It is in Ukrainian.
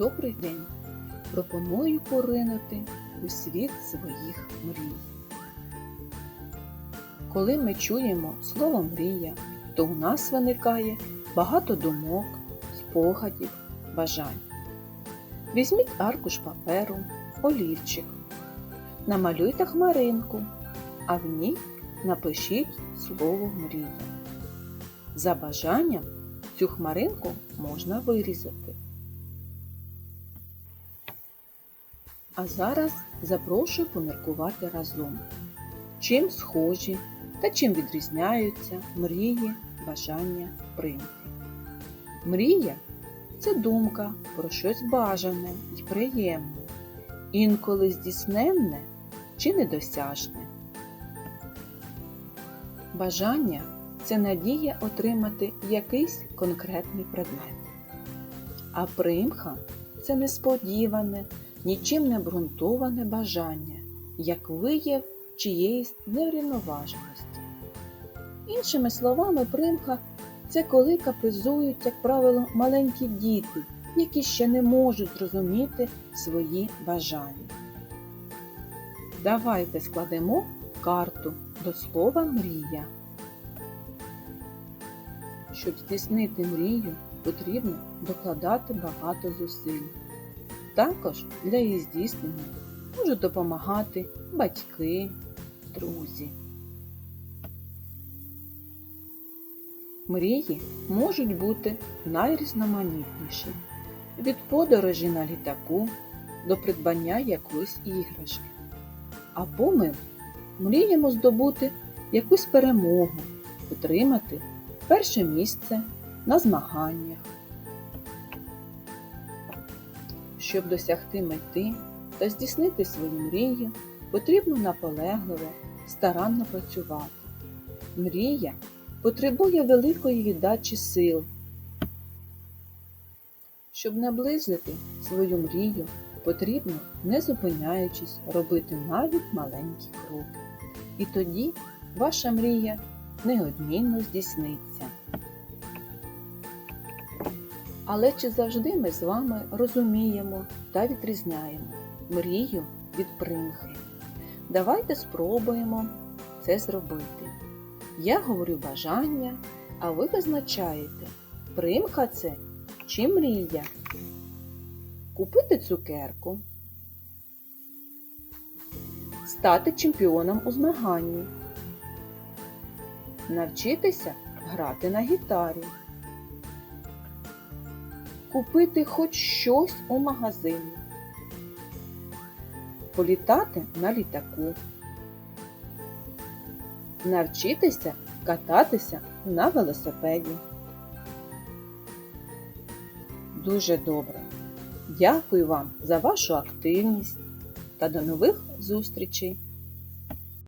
Добрий день! Пропоную поринути у світ своїх мрій. Коли ми чуємо слово мрія, то у нас виникає багато думок, спогадів, бажань. Візьміть аркуш паперу, олівчик, намалюйте хмаринку, а в ній напишіть слово мрія. За бажанням цю хмаринку можна вирізати. А зараз запрошую поміркувати разом. Чим схожі та чим відрізняються мрії, бажання, примхи. Мрія це думка про щось бажане і приємне, інколи здійсненне чи недосяжне. Бажання це надія отримати якийсь конкретний предмет. А примха це несподіване, нічим не обґрунтоване бажання, як вияв чиєїсь неврівноваженості. Іншими словами, примха це коли капризують, як правило, маленькі діти, які ще не можуть зрозуміти свої бажання. Давайте складемо карту до слова мрія. Щоб здійснити мрію, потрібно докладати багато зусиль. Також для її здійснення можуть допомагати батьки, друзі. Мрії можуть бути найрізноманітніші від подорожі на літаку до придбання якоїсь іграшки. Або ми мріємо здобути якусь перемогу, отримати перше місце на змаганнях. Щоб досягти мети та здійснити свою мрію, потрібно наполегливо, старанно працювати. Мрія потребує великої віддачі сил. Щоб наблизити свою мрію, потрібно, не зупиняючись, робити навіть маленькі кроки. І тоді ваша мрія неодмінно здійсниться. Але чи завжди ми з вами розуміємо та відрізняємо мрію від примхи? Давайте спробуємо це зробити. Я говорю бажання, а ви визначаєте, примха це чи мрія. Купити цукерку, стати чемпіоном у змаганні, навчитися грати на гітарі, купити хоч щось у магазині, політати на літаку, навчитися кататися на велосипеді. Дуже добре. Дякую вам за вашу активність та до нових зустрічей!